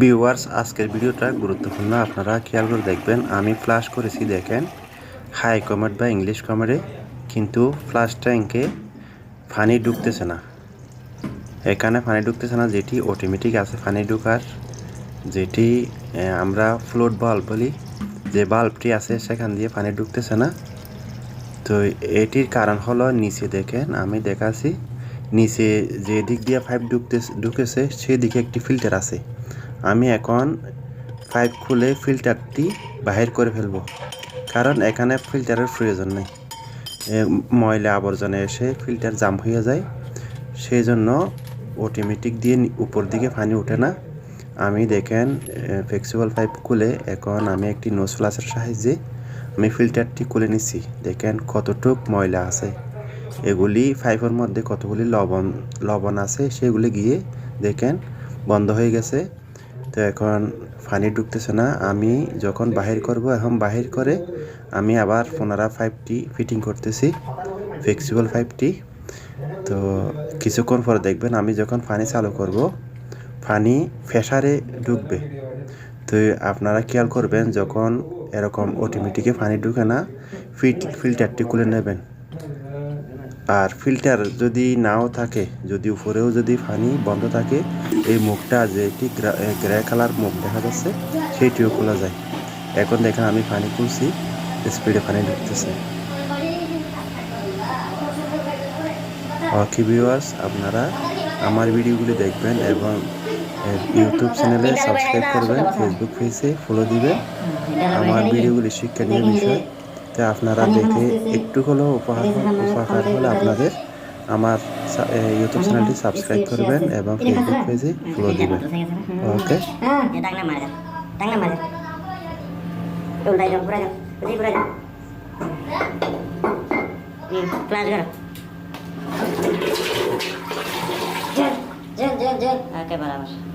Viewers আজকের ভিডিওটা গুরুত্বপূর্ণ। আপনারা খেয়াল করে দেখবেন, আমি ফ্লাশ করেছি, দেখেন। হাই কমেন্ট বা ইংলিশ কমেন্টে কিন্তু ফ্লাশ ট্যাঙ্কে পানি ঢুকতেছে না। এখানে পানি ঢুকতেছে না, যেটি অটোমেটিক আছে পানি ঢুকার। যেটি আমরা ফ্লোট বাল্ব বলি, যে বাল্বটি আছে, সেখান দিয়ে পানি ঢুকতেছে না। তো এটির কারণ হলো নিচে দেখেন, আমি দেখাছি নিচে যে দিক দিয়ে পাইপ ঢুকতে ঢুকেছে, সেদিকে একটি ফিল্টার আছে। আমি এখন পাইপ খুলে ফিল্টারটি বাহির করে ফেলব। কারণ এখানে ফিল্টারের প্রয়োজন নেই। ময়লা আবর্জনা এসে ফিল্টার জাম হয়ে যায়। সেই জন্য অটোমেটিক দিয়ে উপর দিকে পানি ওঠে না। আমি দেখেন ফ্লেক্সিবল পাইপ খুলে এখন আমি একটি নোজ ফ্লাসের সাহায্যে আমি ফিল্টারটি খুলে নিচ্ছি দেখেন কতটুক ময়লা আছে। এগুলি পাইপের মধ্যে কতগুলি লবণ লবণ আছে সেগুলি গিয়ে দেখেন বন্ধ হয়ে গেছে। তো এখন পানি ঢুকতেছে না। আমি যখন বাহির করব, এখন বাহির করে আমি আবার পুনরায় পাইপটি ফিটিং করতেছি ফ্লেক্সিবল পাইপটি তো কিছুক্ষণ পরে দেখবেন আমি যখন পানি চালু করব পানি প্রেসারে ঢুকবে। তো আপনারা খেয়াল করবেন, যখন এরকম অটোমেটিকে পানি ঢুকে না ফিল্টারটি খুলে নেবেন। আর ফিল্টার যদি নাও থাকে, যদি উপরেও যদি পানি বন্ধ থাকে, এই মুখটা যেটি গ্রে কালার মুখ দেখা যাচ্ছে, সেইটিও খোলা যায়। এখন দেখেন আমি পানি খুলছি স্পিডে পানি ঢুকতেছে। ওকে ভিউয়ার্স আপনারা আমার ভিডিওগুলি দেখবেন এবং ইউটিউব চ্যানেলে সাবস্ক্রাইব করবেন ফেসবুক পেজে ফলো দিবেন। আমার ভিডিওগুলি শিক্ষণীয় বিষয়। তো আপনারা দেখে একটু হলেও উপহার উপহার হলে আপনাদের আমার ইউটিউব চ্যানেলটি সাবস্ক্রাইব করবেন এবং ফেসবুক পেজে ফলো দিবেন। ওকে Ya, tang